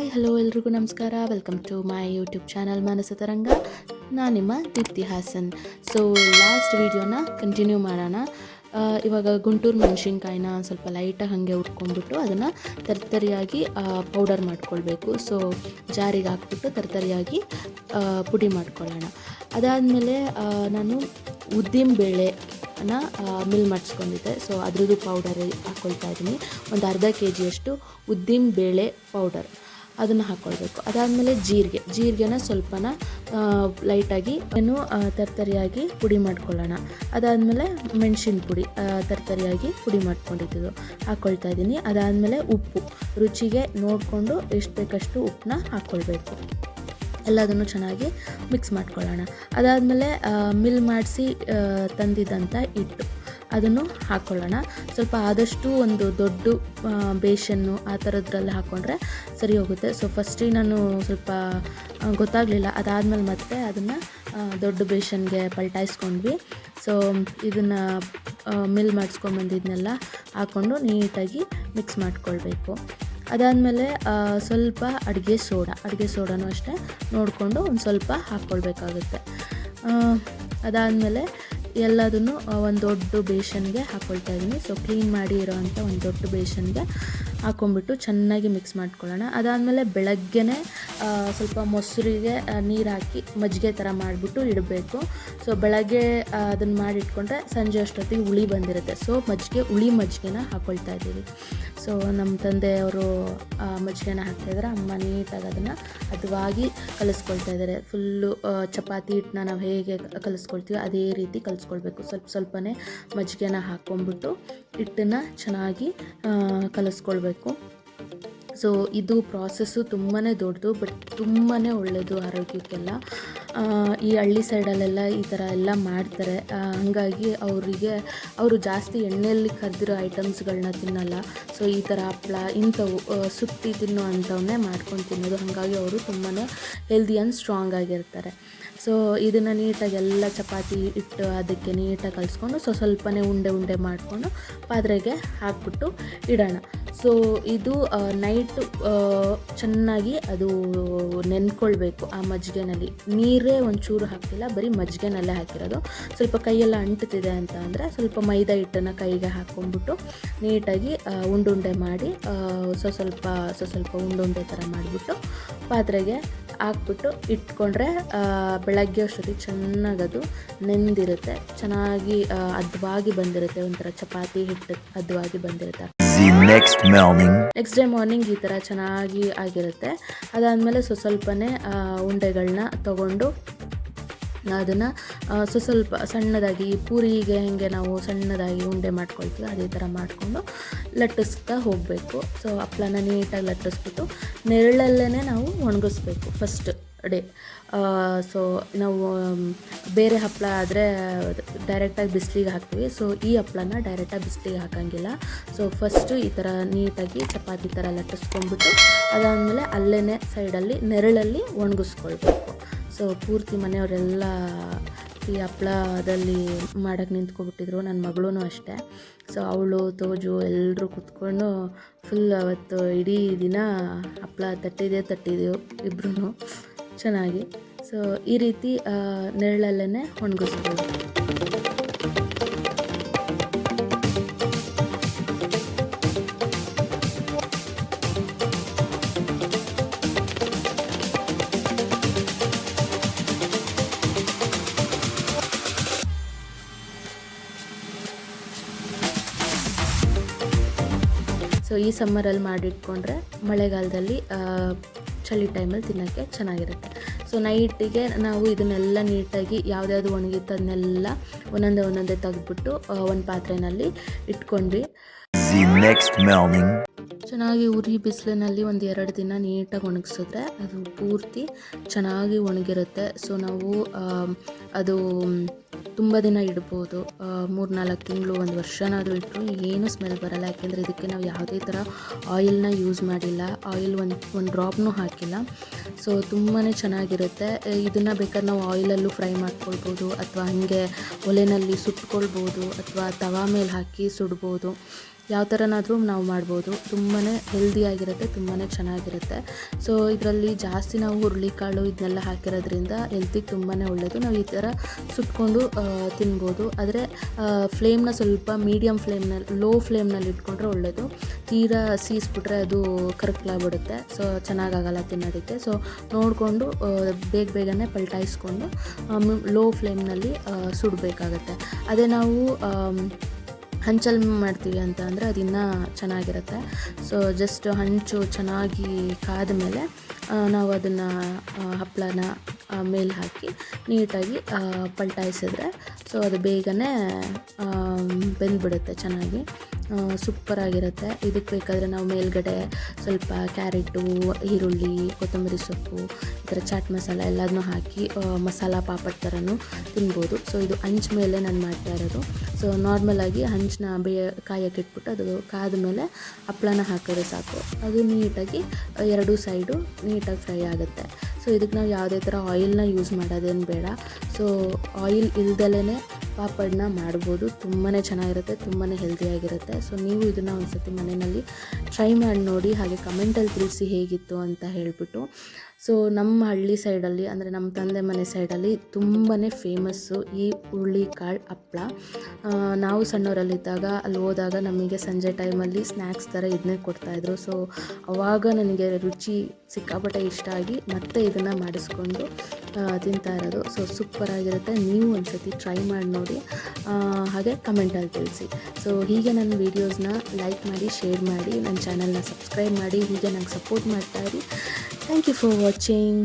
Hi, hello ಎಲ್ರಿಗೂ ನಮಸ್ಕಾರ. Welcome to my YouTube channel Manassu Taranga ನಾನು ನಿಮ್ಮ ದೀಪ್ತಿ ಹಾಸನ್. ಸೊ ಲಾಸ್ಟ್ ವೀಡಿಯೋನ ಕಂಟಿನ್ಯೂ ಮಾಡೋಣ. ಇವಾಗ ಗುಂಟೂರು ಮೆಣಸಿನ್ಕಾಯಿನ ಸ್ವಲ್ಪ ಲೈಟಾಗಿ ಹಾಗೆ ಉಟ್ಕೊಂಡ್ಬಿಟ್ಟು ಅದನ್ನು ತರ್ತರಿಯಾಗಿ ಪೌಡರ್ ಮಾಡ್ಕೊಳ್ಬೇಕು. ಸೊ ಜಾರಿಗೆ ಹಾಕ್ಬಿಟ್ಟು ತರ್ತರಿಯಾಗಿ ಪುಡಿ ಮಾಡ್ಕೊಳ್ಳೋಣ. ಅದಾದಮೇಲೆ ನಾನು ಉದ್ದಿನ ಬೇಳೆ ನ ಮಿಲ್ ಮಾಡಿಸ್ಕೊಂಡಿದ್ದೆ. ಸೊ ಅದ್ರದ್ದು ಪೌಡರ್ ಹಾಕ್ಕೊಳ್ತಾ ಇದ್ದೀನಿ. ಒಂದು ಅರ್ಧ ಕೆ ಜಿಯಷ್ಟು ಉದ್ದಿನ ಬೇಳೆ ಪೌಡರ್ ಅದನ್ನು ಹಾಕ್ಕೊಳ್ಬೇಕು ಅದಾದಮೇಲೆ ಜೀರಿಗೆ. ಜೀರಿಗೆನ ಸ್ವಲ್ಪನ ಲೈಟಾಗಿ ಏನು ತರ್ತರಿಯಾಗಿ ಪುಡಿ ಮಾಡ್ಕೊಳ್ಳೋಣ. ಅದಾದಮೇಲೆ ಮೆಣಸಿನ ಪುಡಿ ತರ್ತರಿಯಾಗಿ ಪುಡಿ ಮಾಡ್ಕೊಂಡಿದ್ದು ಹಾಕ್ಕೊಳ್ತಾ ಇದ್ದೀನಿ. ಅದಾದಮೇಲೆ ಉಪ್ಪು. ರುಚಿಗೆ ನೋಡಿಕೊಂಡು ಎಷ್ಟು ಬೇಕಷ್ಟು ಉಪ್ಪನ್ನ ಹಾಕ್ಕೊಳ್ಬೇಕು ಎಲ್ಲದನ್ನು ಚೆನ್ನಾಗಿ ಮಿಕ್ಸ್ ಮಾಡ್ಕೊಳ್ಳೋಣ. ಅದಾದಮೇಲೆ ಮಿಲ್ ಮಾಡಿಸಿ ತಂದಿದ್ದಂಥ ಹಿಟ್ಟು. ಅದನ್ನು ಹಾಕ್ಕೊಳ್ಳೋಣ ಸ್ವಲ್ಪ ಆದಷ್ಟು ಒಂದು ದೊಡ್ಡ ಬೇಷನ್ನು ಆ ಥರದ್ರಲ್ಲಿ ಹಾಕ್ಕೊಂಡ್ರೆ ಸರಿ ಹೋಗುತ್ತೆ. ಸೊ ಫಸ್ಟಿಗೆ ನಾನು ಸ್ವಲ್ಪ ಗೊತ್ತಾಗಲಿಲ್ಲ. ಅದಾದಮೇಲೆ ಮತ್ತೆ ಅದನ್ನು ದೊಡ್ಡ ಬೇಷನ್ಗೆ ಪಲ್ಟಾಯಿಸ್ಕೊಂಡ್ವಿ. ಸೊ ಇದನ್ನು ಮಿಲ್ ಮಾಡಿಸ್ಕೊಂಬಂದಿದ್ನೆಲ್ಲ ಹಾಕ್ಕೊಂಡು ನೀಟಾಗಿ ಮಿಕ್ಸ್ ಮಾಡ್ಕೊಳ್ಬೇಕು. ಅದಾದಮೇಲೆ ಸ್ವಲ್ಪ ಅಡುಗೆ ಸೋಡಾ. ಅಡುಗೆ ಸೋಡಾನು ಅಷ್ಟೇ ನೋಡಿಕೊಂಡು ಒಂದು ಸ್ವಲ್ಪ ಹಾಕ್ಕೊಳ್ಬೇಕಾಗುತ್ತೆ ಅದಾದಮೇಲೆ ಎಲ್ಲದನ್ನು ಒಂದು ದೊಡ್ಡ ಬೇಷನ್ಗೆ ಹಾಕ್ಕೊಳ್ತಾ ಇದ್ದೀನಿ ಸೊ ಕ್ಲೀನ್ ಮಾಡಿ ಇರೋವಂಥ ಒಂದು ದೊಡ್ಡ ಬೇಷನ್ಗೆ ಹಾಕೊಂಡ್ಬಿಟ್ಟು ಚೆನ್ನಾಗಿ ಮಿಕ್ಸ್ ಮಾಡ್ಕೊಳ್ಳೋಣ. ಅದಾದಮೇಲೆ ಬೆಳಗ್ಗೆನೇ ಸ್ವಲ್ಪ ಮೊಸರಿಗೆ ನೀರು ಹಾಕಿ ಮಜ್ಜಿಗೆ ಥರ ಮಾಡಿಬಿಟ್ಟು ಇಡಬೇಕು. ಸೊ ಬೆಳಗ್ಗೆ ಅದನ್ನು ಮಾಡಿಟ್ಕೊಂಡ್ರೆ ಸಂಜೆ ಅಷ್ಟೊತ್ತಿಗೆ ಹುಳಿ ಬಂದಿರುತ್ತೆ. ಸೊ ಮಜ್ಜಿಗೆ, ಹುಳಿ ಮಜ್ಜಿಗೆನ ಹಾಕ್ಕೊಳ್ತಾ ಇದ್ದೀವಿ. ಸೊ ನಮ್ಮ ತಂದೆಯವರು ಮಜ್ಜಿಗೆನ ಹಾಕ್ತಾಯಿದ್ರೆ ಅಮ್ಮ ನೀಟಾಗಿ ಅದನ್ನು ಹದವಾಗಿ ಕಲಿಸ್ಕೊಳ್ತಾ ಇದ್ದಾರೆ ಫುಲ್ಲು ಚಪಾತಿ ಹಿಟ್ಟನ್ನ ನಾವು ಹೇಗೆ ಕಲಿಸ್ಕೊಳ್ತೀವಿ ಅದೇ ರೀತಿ ಕಲಿಸ್ಕೊಳ್ಬೇಕು. ಸ್ವಲ್ಪ ಸ್ವಲ್ಪನೇ ಮಜ್ಜಿಗೆನ ಹಾಕ್ಕೊಂಡ್ಬಿಟ್ಟು ಹಿಟ್ಟನ್ನು ಚೆನ್ನಾಗಿ ಕಲಿಸ್ಕೊಳ್ಬೇಕು. ಸೊ ಇದು ಪ್ರಾಸೆಸ್ಸು ತುಂಬಾ ದೊಡ್ಡದು ಬಟ್ ತುಂಬಾ ಒಳ್ಳೆಯದು ಆರೋಗ್ಯಕ್ಕೆಲ್ಲ. ಈ ಹಳ್ಳಿ ಸೈಡಲ್ಲೆಲ್ಲ ಈ ಥರ ಎಲ್ಲ ಮಾಡ್ತಾರೆ. ಹಂಗಾಗಿ ಅವರಿಗೆ, ಅವರು ಜಾಸ್ತಿ ಎಣ್ಣೆಯಲ್ಲಿ ಕರೆದಿರೋ ಐಟಮ್ಸ್ಗಳನ್ನ ತಿನ್ನಲ್ಲ. ಸೊ, ಈ ಥರ ಹಪ್ಳ, ಇಂಥವು ಸುತ್ತಿ ತಿನ್ನೋ ಅಂಥವನ್ನೇ ಮಾಡ್ಕೊಂಡು ತಿನ್ನೋದು. ಹಾಗಾಗಿ ಅವರು ತುಂಬಾ ಹೆಲ್ದಿ ಆ್ಯಂಡ್ ಸ್ಟ್ರಾಂಗ್ ಆಗಿರ್ತಾರೆ. ಸೊ, ಇದನ್ನು ನೀಟಾಗಿ ಎಲ್ಲ ಚಪಾತಿ ಇಟ್ಟು ಅದಕ್ಕೆ ನೀಟಾಗಿ ಕಲಿಸ್ಕೊಂಡು, ಸೊ, ಸ್ವಲ್ಪನೇ ಉಂಡೆ ಉಂಡೆ ಮಾಡಿಕೊಂಡು ಪಾತ್ರೆಗೆ ಹಾಕ್ಬಿಟ್ಟು ಇಡೋಣ. ಸೊ ಇದು ನೈಟು ಚೆನ್ನಾಗಿ ಅದು ನೆನ್ಕೊಳ್ಬೇಕು ಆ ಮಜ್ಜಿಗೆನಲ್ಲಿ. ನೀರೇ ಒಂಚೂರು ಹಾಕ್ತಿಲ್ಲ, ಬರೀ ಮಜ್ಜಿಗೆನಲ್ಲೇ ಹಾಕಿರೋದು. ಸ್ವಲ್ಪ ಕೈಯೆಲ್ಲ ಅಂಟುತ್ತಿದೆ ಅಂತ ಅಂದರೆ ಸ್ವಲ್ಪ ಮೈದಾ ಹಿಟ್ಟನ್ನು ಕೈಗೆ ಹಾಕ್ಕೊಂಡ್ಬಿಟ್ಟು ನೀಟಾಗಿ ಉಂಡುಂಡೆ ಮಾಡಿ ಸ್ವಸ್ವಲ್ಪ ಸ್ವಸ್ವಲ್ಪ ಸ್ವ ಸ್ವಲ್ಪ ಉಂಡುಂಡೆ ಥರ ಮಾಡಿಬಿಟ್ಟು ಪಾತ್ರೆಗೆ ಹಾಕ್ಬಿಟ್ಟು ಇಟ್ಕೊಂಡ್ರೆ ಬೆಳಗ್ಗೆ ಅಷ್ಟೊತ್ತಿಗೆ ಚೆನ್ನಾಗದು ನೆಂದಿರುತ್ತೆ. ಚೆನ್ನಾಗಿ ಅದ್ವಾಗಿ ಬಂದಿರುತ್ತೆ. ಒಂಥರ ಚಪಾತಿ ಹಿಟ್ಟು ಅದ್ವಾಗಿ ಬಂದಿರುತ್ತೆ. The morning next day morning ಈ ಥರ ಚೆನ್ನಾಗಿ ಆಗಿರುತ್ತೆ. ಅದಾದಮೇಲೆ ಸ್ವಲ್ಪ ಸ್ವಲ್ಪನೇ ಉಂಡೆಗಳನ್ನ ತಗೊಂಡು ಅದನ್ನು ಸೊ ಸ್ವಲ್ಪ ಸಣ್ಣದಾಗಿ ಪೂರಿಗೆ ಹೆಂಗೆ ನಾವು ಸಣ್ಣದಾಗಿ ಉಂಡೆ ಮಾಡ್ಕೊಳ್ತೀವಿ ಅದೇ ಥರ ಮಾಡಿಕೊಂಡು ಲಟ್ಟಿಸ್ತಾ ಹೋಗಬೇಕು. ಸೊ ಹಪ್ಳನ ನೀಟಾಗಿ ಲಟ್ಟಿಸ್ಬಿಟ್ಟು ನೆರಳಲ್ಲೇ ನಾವು ಒಣಗಿಸ್ಬೇಕು ಫಸ್ಟ್ ಡೇ ಸೊ ನಾವು ಬೇರೆ ಹಪ್ಪಳ ಆದರೆ ಡೈರೆಕ್ಟಾಗಿ ಬಿಸಿಲಿಗೆ ಹಾಕ್ತೀವಿ. ಸೊ ಈ ಹಪ್ಪಳನ ಡೈರೆಕ್ಟಾಗಿ ಬಿಸಿಲಿಗೆ ಹಾಕೋಂಗಿಲ್ಲ. ಸೊ ಫಸ್ಟು ಈ ಥರ ನೀಟಾಗಿ ಚಪಾತಿ ಥರ ಲಟ್ಟಿಸ್ಕೊಂಡ್ಬಿಟ್ಟು ಅದಾದಮೇಲೆ ಅಲ್ಲೇ ಸೈಡಲ್ಲಿ ನೆರಳಲ್ಲಿ ಒಣಗಿಸ್ಕೊಳ್ಬೇಕು. ಸೊ ಪೂರ್ತಿ ಮನೆಯವರೆಲ್ಲ ಈ ಹಪ್ಪಳದಲ್ಲಿ ಮಾಡೋಕ್ಕೆ ನಿಂತ್ಕೊಬಿಟ್ಟಿದ್ರು. ನನ್ನ ಮಗಳೂ ಅಷ್ಟೇ. ಸೊ ಅವಳು, ತೋಜು ಎಲ್ಲರೂ ಕುತ್ಕೊಂಡು ಫುಲ್ ಅವತ್ತು ಇಡೀ ದಿನ ಹಪ್ಪಳ ತಟ್ಟಿದೆ ತಟ್ಟಿದೆವು ಇಬ್ಬರೂ ಚೆನ್ನಾಗಿ. ಸೊ ಈ ರೀತಿ ನೆರಳಲ್ಲೇ ಒಣಗಿಸ್ಬೋದು. ಸೊ ಈ ಸಮ್ಮರಲ್ಲಿ ಮಾಡಿಟ್ಕೊಂಡ್ರೆ ಮಳೆಗಾಲದಲ್ಲಿ ಚಳಿ ಟೈಮಲ್ಲಿ ತಿನ್ನೋಕ್ಕೆ ಚೆನ್ನಾಗಿರುತ್ತೆ. ಸೊ ನೈಟಿಗೆ ನಾವು ಇದನ್ನೆಲ್ಲ ನೀಟಾಗಿ ಯಾವುದ್ಯಾವ್ದು ಒಣಗಿತ್ತು ಅದನ್ನೆಲ್ಲ ಒಂದೊಂದೇ ಒಂದೊಂದೇ ತೆಗೆದ್ಬಿಟ್ಟು ಒಂದು ಪಾತ್ರೆನಲ್ಲಿ ಇಟ್ಕೊಂಡ್ವಿ. ಚೆನ್ನಾಗಿ ಉರಿ ಬಿಸಿಲಿನಲ್ಲಿ ಒಂದು ಎರಡು ದಿನ ನೀಟಾಗಿ ಒಣಗಿಸಿದ್ರೆ ಅದು ಪೂರ್ತಿ ಚೆನ್ನಾಗಿ ಒಣಗಿರುತ್ತೆ. ಸೊ ನಾವು ಅದು ತುಂಬ ದಿನ ಇಡ್ಬೋದು ಮೂರು ನಾಲ್ಕು ತಿಂಗಳು, ಒಂದು ವರ್ಷನಾದರೂ ಇಟ್ಟರು ಏನು ಸ್ಮೆಲ್ ಬರಲ್ಲ. ಯಾಕೆಂದರೆ ಇದಕ್ಕೆ ನಾವು ಯಾವುದೇ ಥರ ಆಯಿಲ್ನ ಯೂಸ್ ಮಾಡಿಲ್ಲ. ಆಯಿಲ್ ಒಂದು ಒಂದು ಡ್ರಾಪ್ನೂ ಹಾಕಿಲ್ಲ. ಸೊ ತುಂಬಾ ಚೆನ್ನಾಗಿರುತ್ತೆ. ಇದನ್ನು ಬೇಕಾದ್ರೆ ನಾವು ಆಯಿಲಲ್ಲೂ ಫ್ರೈ ಮಾಡ್ಕೊಳ್ಬೋದು, ಅಥವಾ ಹಾಗೆ ಒಲೆಯಲ್ಲಿ ಸುಟ್ಕೊಳ್ಬೋದು, ಅಥವಾ ತವಾ ಮೇಲೆ ಹಾಕಿ ಸುಡ್ಬೋದು. ಯಾವ ಥರನಾದರೂ ನಾವು ಮಾಡ್ಬೋದು. ತುಂಬಾ ಹೆಲ್ದಿಯಾಗಿರುತ್ತೆ ತುಂಬಾ ಚೆನ್ನಾಗಿರುತ್ತೆ. ಸೊ ಇದರಲ್ಲಿ ಜಾಸ್ತಿ ನಾವು ಹುರುಳಿಕಾಳು ಇದನ್ನೆಲ್ಲ ಹಾಕಿರೋದ್ರಿಂದ ಹೆಲ್ತಿಗೆ ತುಂಬಾ ಒಳ್ಳೆಯದು ನಾವು ಈ ಥರ ಸುಟ್ಕೊಂಡು ತಿನ್ಬೋದು. ಆದರೆ ಫ್ಲೇಮ್ನ ಸ್ವಲ್ಪ ಮೀಡಿಯಮ್ ಫ್ಲೇಮ್ನಲ್ಲಿ ಲೋ ಫ್ಲೇಮ್ನಲ್ಲಿ ಇಟ್ಕೊಂಡ್ರೆ ಒಳ್ಳೆಯದು ತೀರಾ ಸೀಸ್ಬಿಟ್ರೆ ಅದು ಕರಕ್ಲಾಗ್ಬಿಡುತ್ತೆ. ಸೊ ಚೆನ್ನಾಗಾಗಲ್ಲ ತಿನ್ನೋದಕ್ಕೆ. ಸೊ ನೋಡಿಕೊಂಡು ಬೇಗ ಬೇಗನೆ ಪಲ್ಟಾಯಿಸ್ಕೊಂಡು ಲೋ ಫ್ಲೇಮ್ನಲ್ಲಿ ಸುಡಬೇಕಾಗತ್ತೆ. ಅದೇ ನಾವು ಹಂಚಲ್ಲಿ ಮಾಡ್ತೀವಿ ಅಂತ ಅಂದರೆ ಅದು ಇನ್ನೂ ಚೆನ್ನಾಗಿರುತ್ತೆ. ಸೊ ಜಸ್ಟ್ ಹಂಚು ಚೆನ್ನಾಗಿ ಕಾದ ಮೇಲೆ ನಾವು ಅದನ್ನು ಹಪ್ಪಳನ ಮೇಲೆ ಹಾಕಿ ನೀಟಾಗಿ ಪಲ್ಟಾಯಿಸಿದ್ರೆ ಸೊ ಅದು ಬೇಗನೆ ಬೆಂದ್ಬಿಡುತ್ತೆ ಚೆನ್ನಾಗಿ. ಸೂಪರಾಗಿರುತ್ತೆ. ಇದಕ್ಕೆ ಬೇಕಾದರೆ ನಾವು ಮೇಲ್ಗಡೆ ಸ್ವಲ್ಪ ಕ್ಯಾರೆಟು, ಈರುಳ್ಳಿ, ಕೊತ್ತಂಬರಿ ಸೊಪ್ಪು, ಈ ಥರ ಚಾಟ್ ಮಸಾಲ ಎಲ್ಲದನ್ನೂ ಹಾಕಿ ಮಸಾಲ ಪಾಪಡ್ ಥರನೂ ತಿನ್ಬೋದು. ಸೊ ಇದು ಹಂಚ್ ಮೇಲೆ ನಾನು ಮಾಡ್ತಾ ಇರೋದು. ಸೊ ನಾರ್ಮಲಾಗಿ ಹಂಚನ್ನ ಬೇ, ಕಾಯಕ್ಕೆ ಇಟ್ಬಿಟ್ಟು ಅದು ಕಾದ ಮೇಲೆ ಹಪ್ಪಳನ ಹಾಕಿದ್ರೆ ಸಾಕು. ಅದು ನೀಟಾಗಿ ಎರಡೂ ಸೈಡು ನೀಟಾಗಿ ಫ್ರೈ ಆಗುತ್ತೆ. ಸೊ ಇದಕ್ಕೆ ನಾವು ಯಾವುದೇ ಥರ ಆಯಿಲ್ನ ಯೂಸ್ ಮಾಡೋದೇನು ಬೇಡ. ಸೊ ಆಯಿಲ್ ಇಲ್ದಲೇ ಪಾಪಡ್ನ ಮಾಡ್ಬೋದು. ತುಂಬಾ ಚೆನ್ನಾಗಿರುತ್ತೆ ತುಂಬಾ ಹೆಲ್ದಿಯಾಗಿರುತ್ತೆ ಸೊ ನೀವು ಇದನ್ನು ಒಂದು ಸರ್ತಿ ಮನೆಯಲ್ಲಿ ಟ್ರೈ ಮಾಡಿ ನೋಡಿ, ಹಾಗೆ ಕಮೆಂಟಲ್ಲಿ ತಿಳಿಸಿ ಹೇಗಿತ್ತು ಅಂತ ಹೇಳಿಬಿಟ್ಟು. ಸೊ ನಮ್ಮ ಹಳ್ಳಿ ಸೈಡಲ್ಲಿ ಅಂದರೆ ನಮ್ಮ ತಂದೆ ಮನೆ ಸೈಡಲ್ಲಿ ತುಂಬಾ ಫೇಮಸ್ಸು ಈ ಹುರುಳಿಕಾಳು ಹಪ್ಪಳ ನಾವು ಸಣ್ಣವರಲ್ಲಿದ್ದಾಗ, ಅಲ್ಲಿ ಹೋದಾಗ ನಮಗೆ ಸಂಜೆ ಟೈಮಲ್ಲಿ ಸ್ನ್ಯಾಕ್ಸ್ ಥರ ಇದನ್ನೇ ಕೊಡ್ತಾಯಿದ್ರು ಸೊ ಅವಾಗ ನನಗೆ ರುಚಿ ಸಿಕ್ಕಾಪಟ್ಟೆ ಇಷ್ಟ ಆಗಿ ಮತ್ತೆ ಇದನ್ನು ಮಾಡಿಸ್ಕೊಂಡು ತಿಂತಾ ಇರೋದು. ಸೊ ಸೂಪರಾಗಿರುತ್ತೆ ನೀವು ಒಂದ್ಸತಿ ಟ್ರೈ ಮಾಡಿ ನೋಡಿ. ಹಾಗೆ ಕಮೆಂಟಲ್ಲಿ ತಿಳಿಸಿ. ಸೊ ಹೀಗೆ ನನ್ನ ವೀಡಿಯೋಸ್ನ ಲೈಕ್ ಮಾಡಿ ಶೇರ್ ಮಾಡಿ, ನನ್ನ ಚಾನಲ್ನ ಸಬ್ಸ್ಕ್ರೈಬ್ ಮಾಡಿ, ಹೀಗೆ ನಂಗೆ ಸಪೋರ್ಟ್ ಮಾಡ್ತಾ ಇರಿ. Thank you for watching